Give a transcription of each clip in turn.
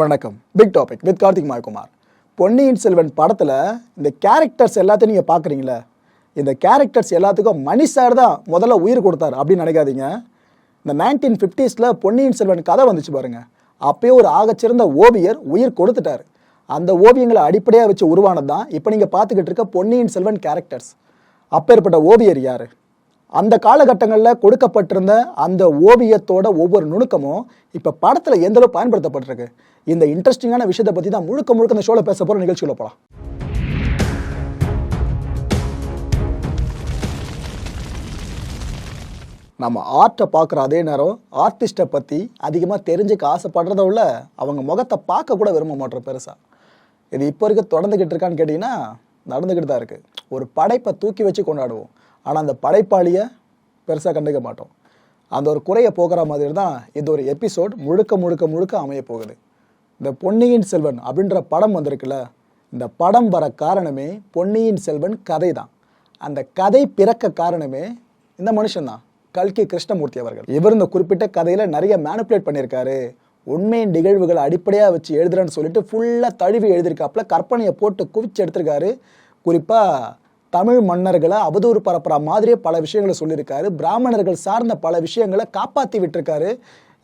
வணக்கம். Big topic with Karthik Mayakumar. Ponniyin Selvan படத்தில் இந்த கேரக்டர்ஸ் எல்லாத்தையும் நீங்கள் பார்க்குறீங்களே இந்த கேரக்டர்ஸ் எல்லாத்துக்கும் மணி சார் தான் முதல்ல உயிர் கொடுத்தாரு அப்படின்னு நினைக்காதீங்க. இந்த நைன்டீன் ஃபிஃப்டிஸில் பொன்னியின் செல்வன் கதை வந்துச்சு பாருங்கள் அப்பயே ஒரு ஆகச்சிறந்த ஓவியர் உயிர் கொடுத்துட்டாரு. அந்த ஓவியங்களை அடிப்படையாக வச்சு உருவானது தான் இப்போ நீங்கள் பார்த்துக்கிட்டு இருக்க பொன்னியின் செல்வன் கேரக்டர்ஸ் அப்பேற்பட்ட ஓவியர் யார்? அந்த காலகட்டங்களில் கொடுக்கப்பட்டிருந்த அந்த ஓவியத்தோட ஒவ்வொரு நுணுக்கமும் இப்போ படத்தில் எந்த அளவு பயன்படுத்தப்பட்டிருக்கு? இந்த இன்ட்ரெஸ்டிங்கான விஷயத்தை பற்றி தான் முழுக்க முழுக்க இந்த ஷோவில் பேச போகிற நிகழ்ச்சியில் போகலாம் நம்ம ஆர்ட்டை பார்க்குற அதே நேரம் ஆர்டிஸ்ட்டை பற்றி அதிகமாக தெரிஞ்சுக்க ஆசைப்படுறத உள்ள அவங்க முகத்தை பார்க்க கூட விரும்ப மாட்டோம் பெருசாக இது இப்போ இருக்க தொடர்ந்துக்கிட்டு இருக்கான்னு கேட்டிங்கன்னா நடந்துக்கிட்டு தான் இருக்குது ஒரு படைப்பை தூக்கி வச்சு கொண்டாடுவோம். ஆனால் அந்த படைப்பாளியை பெருசாக கண்டுக்க மாட்டோம். அந்த ஒரு குறையை போக்குற மாதிரி தான் இது ஒரு எபிசோட் முழுக்க முழுக்க முழுக்க அமைய போகுது. இந்த பொன்னியின் செல்வன் அப்படின்ற படம் வந்திருக்குல்ல இந்த படம் வர காரணமே பொன்னியின் செல்வன் கதை தான் அந்த கதை பிறக்க காரணமே இந்த மனுஷன்தான் கல்கி கிருஷ்ணமூர்த்தி அவர்கள். இவர் இந்த குறிப்பிட்ட கதையில் நிறைய மேனுப்புலேட் பண்ணியிருக்காரு. உண்மையின் நிகழ்வுகளை அடிப்படையாக வச்சு எழுதுறேன்னு சொல்லிட்டு ஃபுல்லாக தழுவி எழுதியிருக்காப்புல கற்பனையை போட்டு குவிச்சு எடுத்திருக்காரு. குறிப்பாக தமிழ் மன்னர்களை அவதூறு பரப்புற மாதிரியே பல விஷயங்களை சொல்லியிருக்காரு. பிராமணர்கள் சார்ந்த பல விஷயங்களை காப்பாற்றி விட்டுருக்காரு.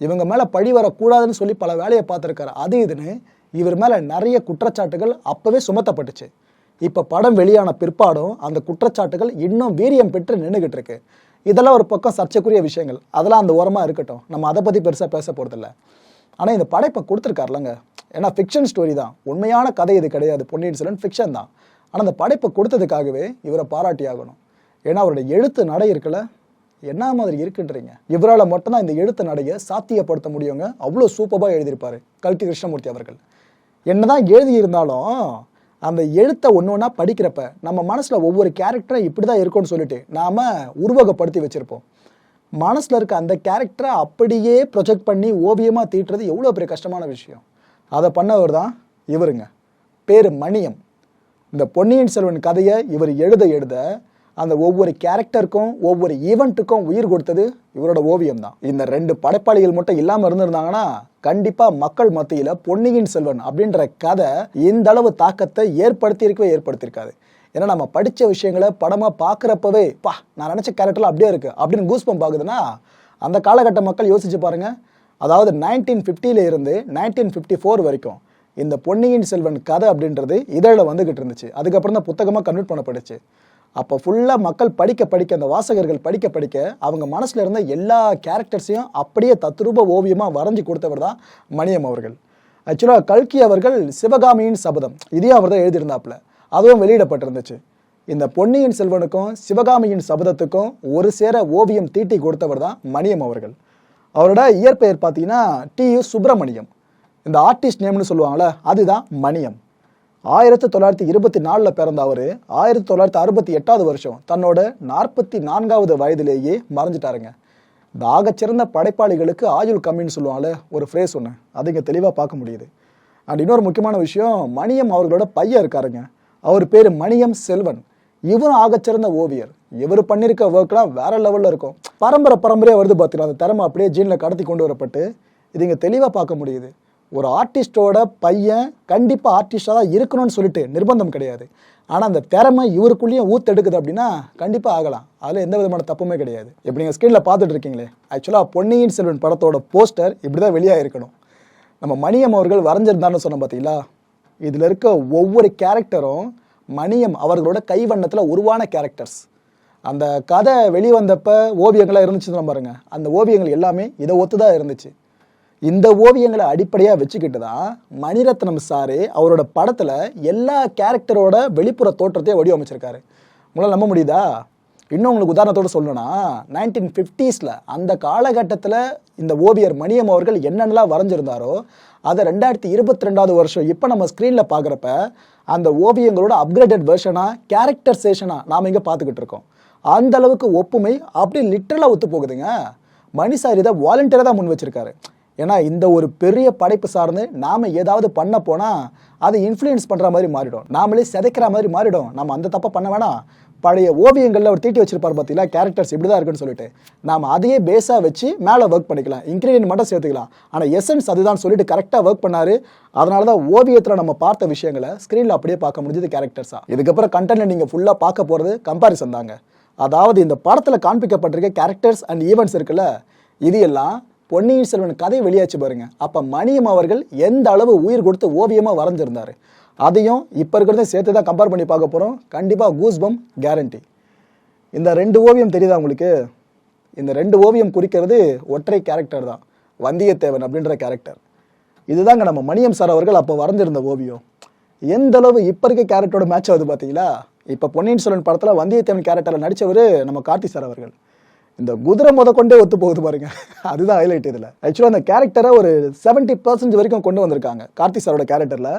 இவங்க மேலே பழி வரக்கூடாதுன்னு சொல்லி பல வேலையை பார்த்துருக்காரு. அது இதுன்னு இவர் மேலே நிறைய குற்றச்சாட்டுகள் அப்போவே சுமத்தப்பட்டுச்சு. இப்போ படம் வெளியான பிற்பாடும் அந்த குற்றச்சாட்டுகள் இன்னும் வீரியம் பெற்று நின்றுகிட்டு இருக்கு. இதெல்லாம் ஒரு பக்கம் சர்ச்சைக்குரிய விஷயங்கள். அதெல்லாம் அந்த ஓரமாக இருக்கட்டும். நம்ம அதை பற்றி பெருசாக பேச போகிறதில்ல ஆனால் இந்த படைப்பை கொடுத்துருக்காருலங்க ஏன்னா ஃபிக்ஷன் ஸ்டோரி தான். உண்மையான கதை இது கிடையாது. பொன்னியின் செல்வன் ஃபிக்ஷன் தான். ஆனால் அந்த படைப்பை கொடுத்ததுக்காகவே இவரை பாராட்டி ஆகணும் ஏன்னா அவருடைய எழுத்து நடை இருக்குல்ல? என்ன மாதிரி இருக்குன்றீங்க? இவரால் மட்டும்தான் இந்த எழுத்து நடையை சாத்தியப்படுத்த முடியுங்க. அவ்வளோ சூப்பராக எழுதியிருப்பார் கல்கி கிருஷ்ணமூர்த்தி அவர்கள். என்னதான் எழுதியிருந்தாலும் அந்த எழுத்தை ஒன்று ஒன்றா படிக்கிறப்ப நம்ம மனசில் ஒவ்வொரு கேரக்டரும் இப்படி தான் இருக்கும்னு சொல்லிட்டு நாம் உருவகப்படுத்தி வச்சுருப்போம். மனசில் இருக்க அந்த கேரக்டரை அப்படியே ப்ரொஜெக்ட் பண்ணி ஓவியமாக தீட்டுறது எவ்வளோ பெரிய கஷ்டமான விஷயம். அதை பண்ணவர் தான் இவருங்க. பேர் மணியம். இந்த பொன்னியின் செல்வன் கதையை இவர் எழுத எழுத அந்த ஒவ்வொரு கேரக்டருக்கும் ஒவ்வொரு ஈவெண்ட்டுக்கும் உயிர் கொடுத்தது இவரோட ஓவியம் தான். இந்த ரெண்டு படைப்பாளிகள் மட்டும் இல்லாமல் இருந்திருந்தாங்கன்னா கண்டிப்பாக மக்கள் மத்தியில் பொன்னியின் செல்வன் அப்படின்ற கதை இந்த அளவு தாக்கத்தை ஏற்படுத்தியிருக்கவே ஏற்படுத்தியிருக்காது. ஏன்னா நம்ம படித்த விஷயங்களை படமாக பார்க்குறப்பவே பா நான் நினச்ச கேரக்டர்லாம் அப்படியே இருக்குது அப்படின்னு கூஸ்பம் பார்க்குதுன்னா அந்த காலகட்ட மக்கள் யோசிச்சு பாருங்கள் அதாவது நைன்டீன் ஃபிஃப்டியில இருந்து நைன்டீன் ஃபிஃப்டி ஃபோர் வரைக்கும் இந்த பொன்னியின் செல்வன் கதை அப்படின்றது இதழில் வந்துகிட்டு இருந்துச்சு. அதுக்கப்புறம் தான் புத்தகமாக கன்வெர்ட் பண்ணப்பட்டுச்சு. அப்போ ஃபுல்லாக மக்கள் படிக்க படிக்க அந்த வாசகர்கள் படிக்க படிக்க அவங்க மனசில் இருந்த எல்லா கேரக்டர்ஸையும் அப்படியே தத்ரூப ஓவியமாக வரைஞ்சி கொடுத்தவர் தான் மணியம் அவர்கள். ஆக்சுவலாக கல்கி அவர்கள் சிவகாமியின் சபதம். இதையும் அவர் தான் எழுதியிருந்தாப்புல. அதுவும் வெளியிடப்பட்டிருந்துச்சு. இந்த பொன்னியின் செல்வனுக்கும் சிவகாமியின் சபதத்துக்கும் ஒரு சேர ஓவியம் தீட்டி கொடுத்தவர் தான் மணியம் அவர்கள். அவரோட இயற்பெயர் பார்த்தீங்கன்னா டி யு சுப்பிரமணியம். இந்த ஆர்டிஸ்ட் நேம்னு சொல்லுவாங்களே அதுதான் மணியம். ஆயிரத்தி தொள்ளாயிரத்தி இருபத்தி நாலில் பிறந்த அவர் ஆயிரத்தி தொள்ளாயிரத்தி அறுபத்தி எட்டாவது வருஷம் தன்னோட நாற்பத்தி நான்காவது வயதிலேயே மறைஞ்சிட்டாருங்க. இந்த ஆகச்சிறந்த படைப்பாளிகளுக்கு ஆயுள் கம்மின்னு சொல்லுவாங்கள ஒரு ஃப்ரேஸ் ஒன்று அது இங்கே தெளிவாக பார்க்க முடியுது. அண்ட் இன்னொரு முக்கியமான விஷயம் மணியம் அவர்களோட பையன் இருக்காருங்க. அவர் பேர் மணியம் செல்வன். இவரும் ஆகச்சிறந்த ஓவியர். இவர் பண்ணியிருக்க ஒர்க்லாம் வேற லெவலில் இருக்கும். பரம்பரை பரம்பரையாக வருது பார்த்தீங்கன்னா அந்த திறமை அப்படியே ஜீனில் கடத்தி கொண்டு வரப்பட்டு இது இங்கே தெளிவாக பார்க்க முடியுது. ஒரு ஆர்டிஸ்டோட பையன் கண்டிப்பாக ஆர்டிஸ்டாக தான் இருக்கணும்னு சொல்லிட்டு நிர்பந்தம் கிடையாது. ஆனால் அந்த திறமை இவருக்குள்ளேயும் ஊத்தெடுக்குது அப்படின்னா கண்டிப்பாக ஆகலாம். அதில் எந்த விதமான தப்புமே கிடையாது. இப்போ நீங்கள் ஸ்க்ரீனில் பார்த்துட்டு இருக்கீங்களே ஆக்சுவலாக பொன்னியின் செல்வன் படத்தோட போஸ்டர் இப்படி தான் வெளியாக இருக்கணும் நம்ம மணியம் அவர்கள் வரைஞ்சிருந்தான்னு சொன்னோம் பார்த்தீங்களா இதில் இருக்க ஒவ்வொரு கேரக்டரும் மணியம் அவர்களோட கைவண்ணத்தில் உருவான கேரக்டர்ஸ் அந்த கதை வெளிவந்தப்போ ஓவியங்களாக இருந்துச்சுன்னு பாருங்கள் அந்த ஓவியங்கள் எல்லாமே இதை ஒத்து தான் இருந்துச்சு. இந்த ஓவியங்களை அடிப்படையாக வச்சுக்கிட்டு தான் மணிரத்னம் சாரு அவரோட படத்தில் எல்லா கேரக்டரோட வெளிப்புற தோற்றத்தையும் வடிவமைச்சிருக்காரு. உங்களால் நம்ப முடியுதா? இன்னும் உங்களுக்கு உதாரணத்தோடு சொல்லணும்னா நைன்டீன் ஃபிஃப்டிஸில் அந்த காலகட்டத்தில் இந்த ஓவியர் மணியம் அவர்கள் என்னென்னலாம் வரைஞ்சிருந்தாரோ அதை ரெண்டாயிரத்தி இருபத்தி ரெண்டாவது வருஷம் இப்போ நம்ம ஸ்க்ரீனில் பார்க்குறப்ப அந்த ஓவியங்களோட அப்கிரேடட் வெர்ஷனாக கேரக்டர்சேஷனாக நாம் இங்கே பார்த்துக்கிட்டு இருக்கோம். அந்த அளவுக்கு ஒப்புமை அப்படி லிட்டரலாக ஒத்து போகுதுங்க மணி சார் இதை வாலண்டியராக தான் முன் வச்சிருக்காரு. ஏன்னா இந்த ஒரு பெரிய படைப்பு சார்ந்து நாம் ஏதாவது பண்ண போனால் அதை இன்ஃப்ளூயன்ஸ் பண்ணுற மாதிரி மாறிடும். நாமளே சிதைக்கிற மாதிரி மாறிடும். நம்ம அந்த தப்பை பண்ண வேணாம். பழைய ஓவியங்களில் அவர் தீட்டி வச்சிருப்பார் பார்த்தீங்களா கேரக்டர்ஸ் இப்படி தான் இருக்குன்னு சொல்லிட்டு. நாம் அதையே பேஸாக வச்சு மேலே ஒர்க் பண்ணிக்கலாம். இன்க்ரீடியன்ட் மட்டும் சேர்த்துக்கலாம். ஆனால் எசன்ஸ் அதுதான் சொல்லிட்டு கரெக்டாக ஒர்க் பண்ணாரு. அதனால தான் ஓவியத்தில் நம்ம பார்த்த விஷயங்களை ஸ்க்ரீனில் அப்படியே பார்க்க முடிஞ்சது கேரக்டர்ஸாக இதுக்கப்புறம் கண்டென்ட் நீங்கள் ஃபுல்லாக பார்க்க போகிறது கம்பாரிசன் தாங்க. அதாவது இந்த படத்தில் காண்பிக்கப்பட்டிருக்க கேரக்டர்ஸ் அண்ட் ஈவெண்ட்ஸ் இருக்குல்ல இது எல்லாம் பொன்னியின் செல்வன் கதை வெளியாச்சு பாருங்க. அப்போ மணியம் அவர்கள் எந்த அளவு உயிர் கொடுத்து ஓவியமாக வரைஞ்சிருந்தாரு? அதையும் இப்போ இருக்கிறத சேர்த்து தான் கம்பேர் பண்ணி பார்க்க போகிறோம் கண்டிப்பாக கூஸ்பம் கேரண்டி இந்த ரெண்டு ஓவியம் தெரியுதா உங்களுக்கு? இந்த ரெண்டு ஓவியம் குறிக்கிறது ஒற்றை கேரக்டர் தான். வந்தியத்தேவன் அப்படின்ற கேரக்டர் இதுதாங்க நம்ம மணியம் சார் அவர்கள் அப்போ வரைஞ்சிருந்த ஓவியம். எந்த அளவு இப்போ இருக்க கேரக்டரோட மேட்ச் ஆகுது பார்த்தீங்களா இப்போ பொன்னியின் செல்வன் படத்தில் வந்தியத்தேவன் கேரக்டரில் நடித்தவர் நம்ம கார்த்தி சார் அவர்கள். இந்த குதிரை முத கொண்டே ஒத்து போகுது பாருங்க. அதுதான் ஹைலைட் இதில். ஆக்சுவலாக அந்த கேரக்டரை ஒரு செவன்ட்டி பர்சன்ட் வரைக்கும் கொண்டு வந்திருக்காங்க. கார்த்தி சாரோட கேரக்டரில்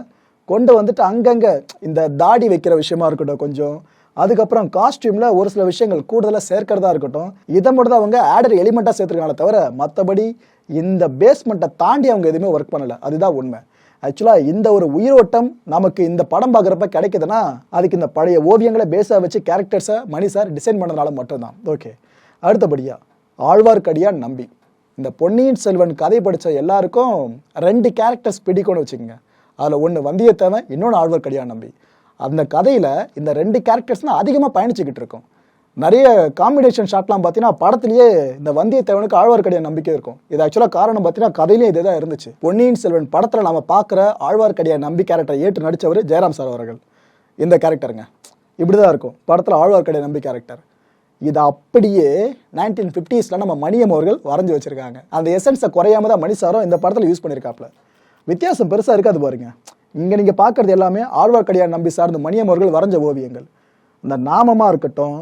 கொண்டு வந்துட்டு அங்கங்கே இந்த தாடி வைக்கிற விஷயமா இருக்கட்டும் கொஞ்சம். அதுக்கப்புறம் காஸ்டியூமில் ஒரு சில விஷயங்கள் கூடுதலாக சேர்க்கிறதா இருக்கட்டும். இதை மட்டும் தான் அவங்க ஆடர் எலிமெண்ட்டாக சேர்த்துருக்காங்களே தவிர மற்றபடி இந்த பேஸ்மெண்ட்டை தாண்டி அவங்க எதுவுமே ஒர்க் பண்ணலை. அதுதான் உண்மை. ஆக்சுவலாக இந்த ஒரு உயிரோட்டம் நமக்கு இந்த படம் பார்க்குறப்ப கிடைக்குதுன்னா அதுக்கு இந்த பழைய ஓவியங்களை பேஸாக வச்சு கேரக்டர்ஸை மணி சார் டிசைன் பண்ணதுனால மட்டும்தான். ஓகே அடுத்தபடியாக ஆழ்வார்க்கடியான் நம்பி. இந்த பொன்னியின் செல்வன் கதை படித்த எல்லாருக்கும் ரெண்டு கேரக்டர்ஸ் பிடிக்கும்னு வச்சுக்கோங்க. அதில் ஒன்று வந்தியத்தேவன் இன்னொன்று ஆழ்வார்க்கடியான் நம்பி. அந்த கதையில் இந்த ரெண்டு கேரக்டர்ஸ்னால் அதிகமாக பயணிச்சுக்கிட்டு இருக்கும். நிறைய காம்பினேஷன் ஷாட்லாம் பார்த்தீங்கன்னா படத்துலேயே இந்த வந்தியத்தேவனுக்கு ஆழ்வார்க்கடியான் நம்பிக்கை இருக்கும். இது ஆக்சுவலாக காரணம் பார்த்தீங்கன்னா கதையிலேயே இதே தான் இருந்துச்சு. பொன்னியின் செல்வன் படத்தில் நம்ம பார்க்குற ஆழ்வார்க்கடியான் நம்பி கேரக்டரை ஏற்று நடித்தவர் ஜெயராம் சார் அவர்கள். இந்த கேரக்டருங்க இப்படி தான் இருக்கும். படத்தில் ஆழ்வார்க்கடியான் நம்பி கேரக்டர் இது அப்படியே நைன்டீன் ஃபிஃப்டிஸில் நம்ம மணியம் அவர்கள் வரைஞ்சி வச்சுருக்காங்க. அந்த எசன்ஸை குறையாம தான் மணி சாரும் இந்த படத்தில் யூஸ் பண்ணியிருக்காப்ல வித்தியாசம் பெருசாக இருக்காது பாருங்க. இங்கே நீங்கள் பார்க்குறது எல்லாமே ஆழ்வார்க்கடியார் நம்பி சார்ந்த மணியம் அவர்கள் வரைஞ்ச ஓவியங்கள். இந்த நாமமாக இருக்கட்டும்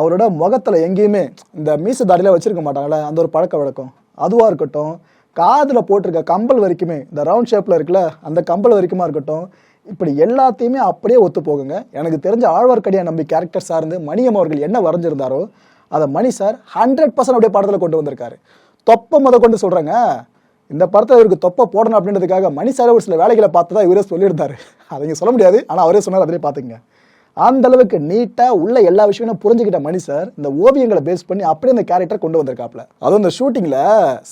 அவரோட முகத்தில் எங்கேயுமே இந்த மீச தாடியில் வச்சிருக்க மாட்டாங்களே அந்த ஒரு பழக்க வழக்கம். அதுவாக இருக்கட்டும் காதில் போட்டிருக்க கம்பல் வரைக்குமே இந்த ரவுண்ட் ஷேப்பில் இருக்குல்ல அந்த கம்பல் வரைக்குமா இருக்கட்டும் இப்படி எல்லாத்தையுமே அப்படியே ஒத்து போகுங்க எனக்கு தெரிஞ்ச ஆழ்வார்க்கடியா நம்பி கேரக்டர் சார்ந்து மணியம் அவர்கள் என்ன வரைஞ்சிருந்தாரோ அதை மணி சார் ஹண்ட்ரட் பர்சன்ட் அப்படியே படத்தில் கொண்டு வந்திருக்காரு. தொப்பை முத கொண்டு சொல்கிறேங்க இந்த படத்தை இவருக்கு தொப்பை போடணும் அப்படின்றதுக்காக மணி சார் ஒரு சில வேலைகளை பார்த்து தான் இவரே சொல்லியிருந்தாரு. அதை சொல்ல முடியாது ஆனால் அவரே சொன்னார் அதிலே பார்த்துங்க அந்த அளவுக்கு நீட்டாக உள்ள எல்லா விஷயமும் புரிஞ்சுக்கிட்ட மணி சார் இந்த ஓவியங்களை பேஸ் பண்ணி அப்படியே இந்த கேரக்டர் கொண்டு வந்திருக்காப்ல அதுவும் இந்த ஷூட்டிங்கில்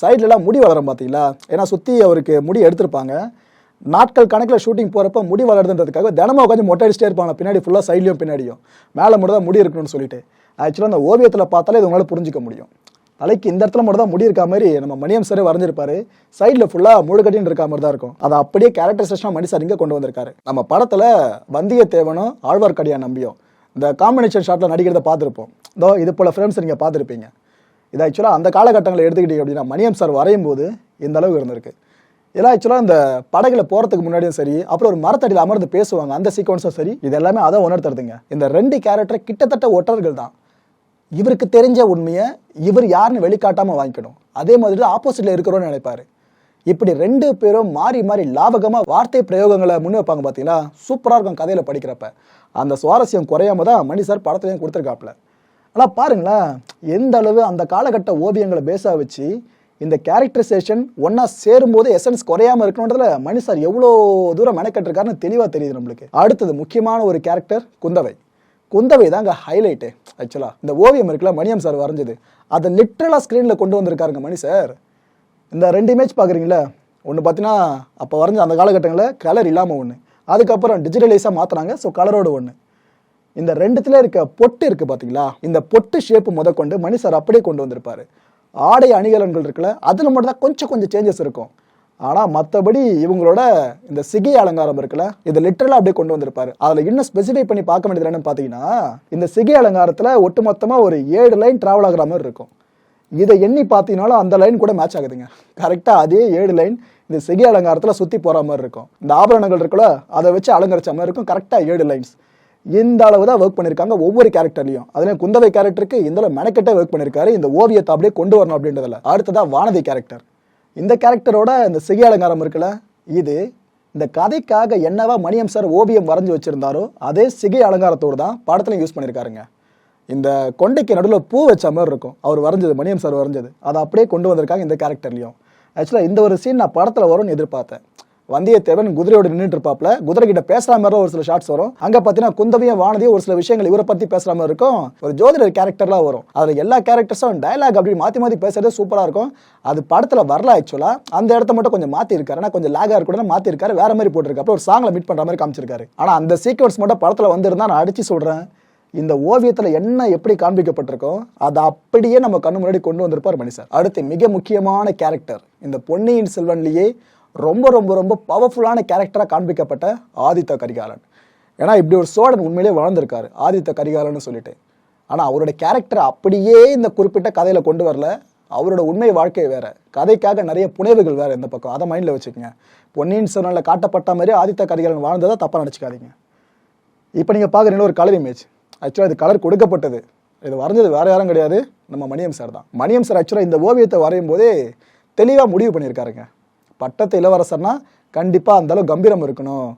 சைட்லலாம் முடி வளரும் பார்த்தீங்களா ஏன்னா சுற்றி அவருக்கு முடி எடுத்திருப்பாங்க. நாட்கள் கணக்கில் ஷூட்டிங் போகிறப்ப முடி வளருதுன்றதுக்காக தினமும் உட்காந்து மொட்டை அடிச்சிட்டே இருப்பாங்க. பின்னாடி ஃபுல்லாக சைட்லையும் பின்னாடியும். மேலே மட்டும் தான் முடி இருக்கணும்னு சொல்லிட்டு. ஆக்சுவலாக அந்த ஓவியத்தில் பார்த்தாலே இது உங்களால் புரிஞ்சிக்க முடியும். தலைக்கு இந்த இடத்துல மட்டும் தான் முடி இருக்கா மாதிரி நம்ம மணியம் சார் வரைஞ்சிருப்பாரு. சைடில் ஃபுல்லாக முழுக்கட்டின்னு இருக்க மாதிரி தான் இருக்கும். அதை அப்படியே கேரக்டரைசேஷனாக மணி சார் இங்கே கொண்டு வந்திருக்காரு. நம்ம படத்தில் வந்தியத்தேவனும் ஆழ்வார்க்கடியாக நம்பியும். இந்த காம்பினேஷன் ஷாட்டில் நடிக்கிறத பார்த்துருப்போம். இதோ இது போல் ஃப்ரேம்ஸ் நீங்கள் பார்த்துருப்பீங்க. இது ஆக்சுவலாக அந்த காலகட்டங்களை எடுத்துக்கிட்டீங்க அப்படின்னா மணியம் சார் வரையும் போது இந்த அளவுக்கு இருந்திருக்கு. ஏன்னா ஆக்சுவலாக இந்த படகுல போகிறதுக்கு முன்னாடியும் சரி அப்புறம் ஒரு மரத்தடியில் அமர்ந்து பேசுவாங்க. அந்த சீக்வன்ஸும் சரி இது எல்லாமே அதை உணர்த்துறதுங்க. இந்த ரெண்டு கேரக்டர் கிட்டத்தட்ட ஒற்றர்கள் தான். இவருக்கு தெரிஞ்ச உண்மையை இவர் யாருன்னு வெளிக்காட்டாமல் வாங்கிக்கணும். அதே மாதிரி ஆப்போசிட்டில் இருக்கிறோன்னு நினைப்பாரு. இப்படி ரெண்டு பேரும் மாறி மாறி லாபகமாக வார்த்தை பிரயோகங்களை முன் வைப்பாங்க பார்த்தீங்களா சூப்பராக இருக்கும் கதையில் படிக்கிறப்ப. அந்த சுவாரஸ்யம் குறையாம தான் மணி சார் படத்துலையும் கொடுத்துருக்காப்புல. ஆனால் பாருங்களேன் எந்த அளவு அந்த காலகட்ட ஓவியங்களை பேஸாக வச்சு இந்த கேரக்டரைசேஷன் ஒன்றா சேரும்போது எசன்ஸ் குறையாம இருக்கணுன்றதுல மணி சார் எவ்வளோ தூரம் மெனக்கட்டுருக்காருன்னு தெளிவாக தெரியுது நம்மளுக்கு. அடுத்தது முக்கியமான ஒரு கேரக்டர் குந்தவை. குந்தவை தாங்க ஹைலைட்டு ஆக்சுவலாக இந்த ஓவியம் இருக்குல்ல மணியம் சார் வரைஞ்சது. அதை லிட்ரலாக ஸ்க்ரீனில் கொண்டு வந்திருக்காருங்க மணி சார் இந்த ரெண்டு இமேஜ் பார்க்குறீங்களா ஒன்று பார்த்தீங்கன்னா அப்போ வரைஞ்ச அந்த காலகட்டங்களில் கலர் இல்லாமல் ஒன்று அதுக்கப்புறம் டிஜிட்டலைஸாக மாற்றுறாங்க ஸோ கலரோட ஒன்று இந்த ரெண்டுத்துல இருக்க பொட்டு இருக்குது பார்த்தீங்களா இந்த பொட்டு ஷேப் முத கொண்டு மணி சார் அப்படியே கொண்டு வந்திருப்பாரு. ஆடை அணிகலன்கள் இருக்குல்ல அதில் மட்டும்தான் கொஞ்சம் கொஞ்சம் சேஞ்சஸ் இருக்கும். ஆனால் மற்றபடி இவங்களோட இந்த சிகை அலங்காரம் இருக்குல்ல இதை லிட்டரலாக அப்படியே கொண்டு வந்திருப்பாரு. அதில் இன்னும் ஸ்பெசிஃபை பண்ணி பார்க்க வேண்டியது என்னன்னு பார்த்தீங்கன்னா இந்த சிகை அலங்காரத்தில் ஒட்டுமொத்தமாக ஒரு ஏழு லைன் ட்ராவல் ஆகிற மாதிரி இருக்கும். இதை எண்ணி பார்த்தீங்கனாலும் அந்த லைன் கூட மேட்ச் ஆகுதுங்க. கரெக்டாக அதே ஏழு லைன் இந்த சிகை அலங்காரத்தில் சுற்றி போகிற மாதிரி இருக்கும். இந்த ஆபரணங்கள் இருக்குல்ல அதை வச்சு அலங்கரிச்ச மாதிரி இருக்கும். கரெக்டாக ஏழு லைன்ஸ் இந்த அளவு தான் ஒர்க் பண்ணியிருக்காங்க ஒவ்வொரு கேரக்டர்லையும் அதில் குந்தவை கேரக்டருக்கு இந்த அளவு மெனக்கெட்டே ஒர்க் பண்ணியிருக்காரு இந்த ஓவியத்தை அப்படியே கொண்டு வரணும் அப்படின்றதுல. அடுத்ததா வானதி கேரக்டர் இந்த கேரக்டரோட இந்த சிகை அலங்காரம் இருக்குல்ல இது இந்த கதைக்காக என்னவா மணியம் சார் ஓவியம் வரைஞ்சி வச்சிருந்தாரோ அதே சிகை அலங்காரத்தோடு தான் படத்துலையும் யூஸ் பண்ணியிருக்காருங்க இந்த கொண்டைக்கு நடுவில் பூ வச்ச மாதிரி இருக்கும். அவர் வரைஞ்சது மணியம் சார் வரைஞ்சது. அதை அப்படியே கொண்டு வந்திருக்காங்க இந்த கேரக்டர்லையும் ஆக்சுவலாக இந்த ஒரு சீன் நான் படத்தில் வரும்னு எதிர்பார்த்தேன். வந்தியத்தேவன் குதிரையோட நின்றுட்டு இருப்பாப்ல. குதிரை கிட்ட பேசுற மாதிரி ஒரு சில ஷார்ட்ஸ் வரும். அங்க பாத்தீங்கன்னா குந்தவியும் வானதியும் ஒரு சில விஷயங்கள் இவரை பத்தி பேசுற மாதிரி இருக்கும். ஒரு ஜோதிடர் கேரக்டர்லாம் வரும். அதுல எல்லா கேரக்டர்ஸும் டயலாக் அப்படி மாத்தி மாத்தி பேசுறது சூப்பரா இருக்கும். அது படத்துல வரல ஆக்சுவலா அந்த இடத்த மட்டும் கொஞ்சம் மாத்தி இருக்காரு ஆனா கொஞ்சம் லேகா இருக்கூட மாத்தி இருக்காரு வேற மாதிரி போட்டிருக்காரு ஒரு சாங்ல மீட் பண்ற மாதிரி காமிச்சிருக்காரு. ஆனா அந்த சீக்வன்ஸ் மட்டும் படத்துல வந்திருந்தா நான் அடிச்சு சொல்றேன். இந்த ஓவியத்துல என்ன எப்படி காண்பிக்கப்பட்டிருக்கோ அதை அப்படியே நம்ம கண்ணு முன்னாடி கொண்டு வந்திருப்பார் மணி சார் அடுத்து மிக முக்கியமான கேரக்டர் இந்த பொன்னியின் செல்வன்லயே ரொம்ப ரொம்ப ரொம்ப பவர்ஃபுல்லான கேரக்டராக காண்பிக்கப்பட்ட ஆதித்த கரிகாலன். ஏன்னா இப்படி ஒரு சோழன் உண்மையிலேயே வளர்ந்துருக்காரு ஆதித்த கரிகாலன்னு சொல்லிட்டு. ஆனால் அவரோட கேரக்டரை அப்படியே இந்த குறிப்பிட்ட கதையில் கொண்டு வரல. அவரோட உண்மை வாழ்க்கை வேற. கதைக்காக நிறைய புனைவுகள் வேற இந்த பக்கம். அதை மைண்டில் வச்சுக்கோங்க. பொன்னியின் செல்வன்ல காட்டப்பட்ட மாதிரி ஆதித்த கரிகாலன் வாழ்ந்ததை தப்பாக நினச்சிக்காதீங்க. இப்போ நீங்கள் பார்க்குறீங்க ஒரு கலர் இமேஜ் ஆக்சுவலாக இது கலர் கொடுக்கப்பட்டது. இது வரைஞ்சது வேறு யாரும் கிடையாது. நம்ம மணியம் சார் தான். மணியம் சார் ஆக்சுவலாக இந்த ஓவியத்தை வரையும் போதே தெளிவாக முடிவு பண்ணியிருக்காருங்க. பட்டத்து இளவரசர்னா கண்டிப்பாக அந்தளவு கம்பீரம் இருக்கணும்.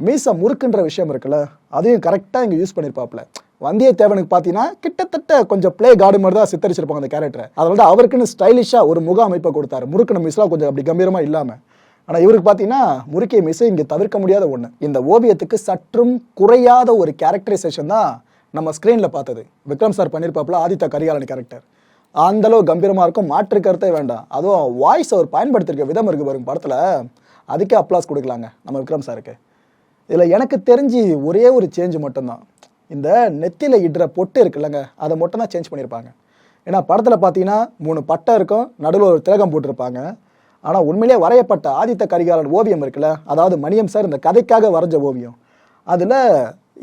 மீசை முறுக்குன்ற விஷயம் இருக்குல்ல அதையும் கரெக்டாக இங்கே யூஸ் பண்ணியிருப்பாப்ல வந்தியத்தேவனுக்கு பார்த்தீங்கன்னா கிட்டத்தட்ட கொஞ்சம் ப்ளே கார்டு மாதிரி தான் சித்தரிச்சிருப்பாங்க அந்த கேரக்டரை அதனால வந்து அவருக்குன்னு ஸ்டைலிஷாக ஒரு முக அமைப்பை கொடுத்தாரு. முறுக்குன மீசெலாம் கொஞ்சம் அப்படி கம்பீரமாக இல்லாமல் ஆனால் இவருக்கு பார்த்தீங்கன்னா முறுக்கிய மீசை இங்கே தவிர்க்க முடியாத ஒன்று இந்த ஓவியத்துக்கு சற்றும் குறையாத ஒரு கேரக்டரைசேஷன் தான் நம்ம ஸ்க்ரீனில் பார்த்தது. விக்ரம் சார் பண்ணியிருப்பாப்புல ஆதித்த கரிகாலன் கேரக்டர் அந்தளவு கம்பீரமாக இருக்கும். மாற்று கருத்தே வேண்டாம். அதுவும் வாய்ஸ் அவர் பயன்படுத்தியிருக்க விதம் இருக்குது பாருங்க படத்தில். அதுக்கே அப்ளாஸ் கொடுக்கலாங்க நம்ம விக்ரம் சாருக்கு இதில் எனக்கு தெரிஞ்சு ஒரே ஒரு சேஞ்ச் மட்டும்தான். இந்த நெத்தியில் இடுற பொட்டு இருக்குல்லங்க அதை மட்டும் தான் சேஞ்ச் பண்ணியிருப்பாங்க. ஏன்னா படத்தில் பார்த்தீங்கன்னா மூணு பட்டை இருக்கும் நடுவில் ஒரு திலகம் போட்டிருப்பாங்க. ஆனால் உண்மையிலே வரையப்பட்ட ஆதித்த கரிகாலன் ஓவியம் இருக்குல்ல அதாவது மணியம் சார் இந்த கதைக்காக வரைஞ்ச ஓவியம். அதில்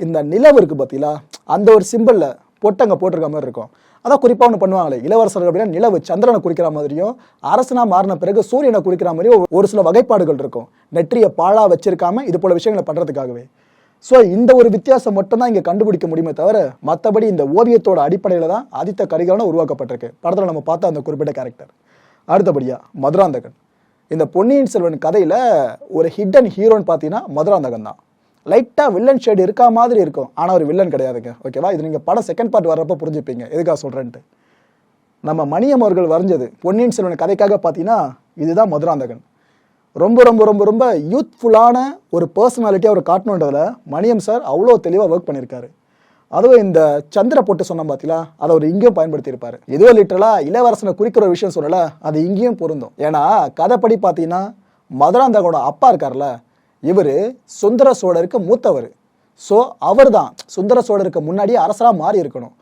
இந்த நிலவு இருக்குது பார்த்தீங்களா அந்த ஒரு சிம்பிளில் பொட்டங்க போட்டிருக்க மாதிரி இருக்கும். அதான் குறிப்பாக ஒன்று பண்ணுவாங்களே இளவரசர்கள் அப்படின்னா நிலவு சந்திரனை குறிக்கிற மாதிரியும் அரசனா மாறின பிறகு சூரியனை குறிக்கிற மாதிரியும் ஒரு சில வகைப்பாடுகள் இருக்கும். நெற்றியை பாழா வச்சிருக்காம இது போல விஷயங்களை பண்ணுறதுக்காகவே ஸோ இந்த ஒரு வித்தியாசம் மட்டும்தான் இங்கே கண்டுபிடிக்க முடியுமே தவிர மற்றபடி இந்த ஓவியத்தோட அடிப்படையில் தான் ஆதித்த கரிகாலன் உருவாக்கப்பட்டிருக்கு. படத்தில் நம்ம பார்த்த அந்த குறிப்பிட்ட கேரக்டர் அடுத்தபடியா மதுராந்தகன். இந்த பொன்னியின் செல்வன் கதையில் ஒரு ஹிடன் ஹீரோன்னு பார்த்தீங்கன்னா மதுராந்தகன் தான். லைட்டாக வில்லன் ஷேடு இருக்கா மாதிரி இருக்கும். ஆனால் ஒரு வில்லன் கிடையாதுங்க. ஓகேவா இது நீங்கள் படம் செகண்ட் பார்ட் வர்றப்போ புரிஞ்சுப்பீங்க. எதுக்காக சொல்கிறேன்ட்டு நம்ம மணியம் அவர்கள் வரைஞ்சது பொன்னியின் செல்வன் கதைக்காக பார்த்தீங்கன்னா இதுதான் மதுராந்தகன். ரொம்ப ரொம்ப ரொம்ப ரொம்ப யூத்ஃபுல்லான ஒரு பர்சனாலிட்டி அவர் காட்டணுன்றதில் மணியம் சார் அவ்வளோ தெளிவாக ஒர்க் பண்ணியிருக்காரு. அதுவும் இந்த சந்திர போட்டு சொன்னோம் பார்த்தீங்களா அதை அவர் இங்கேயும் பயன்படுத்தியிருப்பார். இதுவே லிட்டரலா இளவரசனை குறிக்கிற ஒரு விஷயம் சொல்லலை அது இங்கேயும் பொருந்தும். ஏன்னா கதைப்படி பார்த்தீங்கன்னா மதுராந்தகோட அப்பா இருக்கார்ல இவர் சுந்தர சோழருக்கு மூத்தவர். ஸோ அவர் தான் சுந்தர சோழருக்கு முன்னாடி அரசராக மாறி இருக்கணும்.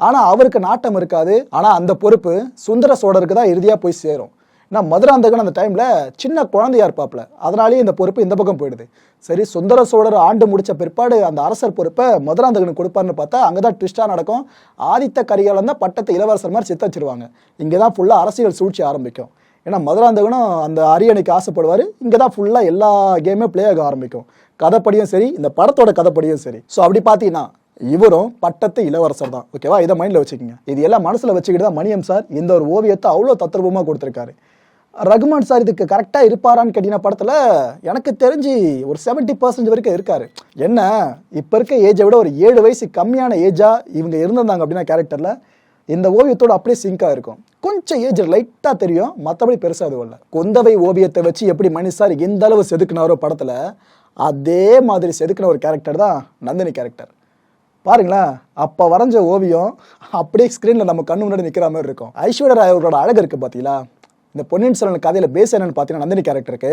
ஆனால் அவருக்கு நாட்டம் இருக்காது. ஆனால் அந்த பொறுப்பு சுந்தர சோழருக்கு தான் இறுதியாக போய் சேரும். ஏன்னா மதுராந்தகன் அந்த டைமில் சின்ன குழந்தையா இருப்பாப்ல அதனாலேயே இந்த பொறுப்பு இந்த பக்கம் போயிடுது. சரி சுந்தர சோழர் ஆண்டு முடித்த பிற்பாடு அந்த அரசர் பொறுப்பை மதுராந்தகனுக்கு கொடுப்பாருன்னு பார்த்தா அங்கே தான் ட்விஸ்டாக நடக்கும். ஆதித்த கரிகாலன் தான் பட்டத்தை இளவரசர் மாதிரி சித்தரிச்சிருவாங்க இங்கே தான் ஃபுல்லாக அரசியல் சூழ்ச்சி ஆரம்பிக்கும். ஏன்னா மதுராந்தகனும் அந்த அரியணைக்கு ஆசைப்படுவார். இங்கே தான் ஃபுல்லாக எல்லா கேமே ப்ளே ஆக ஆரம்பிக்கும். கதைப்படியும் சரி இந்த படத்தோட கதைப்படியும் சரி. ஸோ அப்படி பார்த்தீங்கன்னா இவரும் பட்டத்து இளவரசர் தான். ஓகேவா இதை மைண்டில் வச்சுக்கோங்க. இது எல்லாம் மனசில் வச்சுக்கிட்டு தான் மணியம் சார் இந்த ஒரு ஓவியத்தை அவ்வளோ தத்ரூபமாக கொடுத்துருக்காரு. ரகுமான் சார் இதுக்கு கரெக்டாக இருப்பாரான்னு கேட்டீங்கன்னா படத்தில் எனக்கு தெரிஞ்சு ஒரு செவன்ட்டி பர்சன்ட் வரைக்கும் இருக்கார். என்ன? இப்போ இருக்க ஏஜை விட ஒரு ஏழு வயசு கம்மியான ஏஜாக இவங்க இருந்திருந்தாங்க அப்படின்னா கேரக்டரில் இந்த ஓவியத்தோட அப்படியே சிங்காக இருக்கும். கொஞ்சம் ஏஜ் லைட்டாக தெரியும் மற்றபடி பெருசாக அது இல்லை. குந்தவை ஓவியத்தை வச்சு எப்படி மனுஷார் எந்த அளவு செதுக்கினாரோ படத்தில் அதே மாதிரி செதுக்கின ஒரு கேரக்டர் தான் நந்தினி கேரக்டர் பாருங்களேன் அப்போ வரைஞ்ச ஓவியம் அப்படியே ஸ்க்ரீனில் நம்ம கண்ணு முன்னாடி நிற்கிற மாதிரி இருக்கும். ஐஸ்வர்யா ராய் அவரோட அழகு இருக்குது பார்த்தீங்களா இந்த பொன்னியின் செல்வன் கதையில் பேஸ் என்னன்னு பார்த்தீங்கன்னா நந்தினி கேரக்டருக்கு